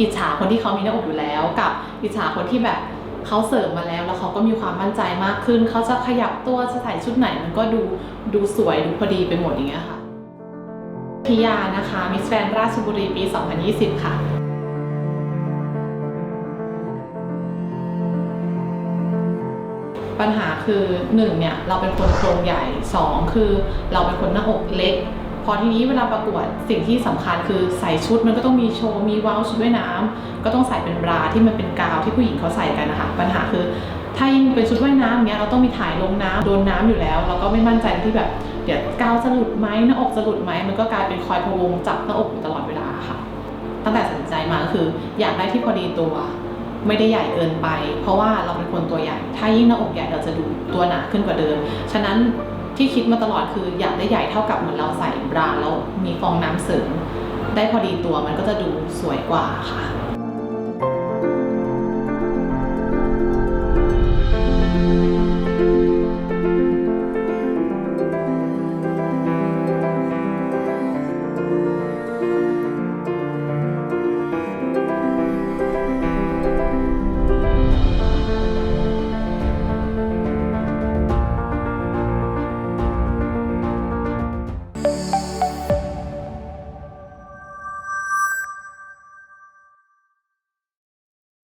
อิจฉาคนที่เขามีหน้าอกอยู่แล้วกับอิจฉาคนที่แบบเขาเสริมมาแล้วแล้วเขาก็มีความมั่นใจมากขึ้น เขาจะขยับตัวจะใส่ชุดไหนมันก็ดูดูสวยดูพอดีไปหมดอย่างเงี้ยค่ะพิยานะคะมิสแกรนราชบุรีปี 2020 ค่ะปัญหาคือหนึ่งเนี่ยเราเป็นคนโครงใหญ่สองคือเราเป็นคนหน้าอกเล็ก พอทีนี้เวลาประกวดสิ่งที่สำคัญคือใส่ชุดมันก็ต้องมีโชว์มีว้าชุดว่ายน้ำก็ต้องใส่เป็นบราที่มันเป็นกาวที่ผู้หญิงเขาใส่กันนะคะปัญหาคือ ถ้ายิ่งเป็นชุดว่ายน้ำเนี้ยเราต้องมีถ่ายลงน้ำโดนน้ำอยู่แล้ว เราก็ไม่มั่นใจที่แบบเดี๋ยวกาวจะหลุดไหมหน้าอกจะหลุดไหมมันก็กลายเป็นคอยพะวงจับหน้าอกอยู่ตลอดเวลาค่ะ ตั้งแต่สนใจมาก็คือ อยากได้ที่พอดีตัว ไม่ได้ใหญ่เกินไป เพราะว่าเราเป็นคนตัวใหญ่ ถ้ายิ่งหน้าอกใหญ่เราจะดูตัวหนาขึ้นกว่าเดิม ฉะนั้นที่คิดมาตลอดคืออยากได้ใหญ่เท่ากับเหมือนเราใส่บราแล้วมีฟองน้ำเสริมได้พอดีตัวมันก็จะดูสวยกว่าค่ะ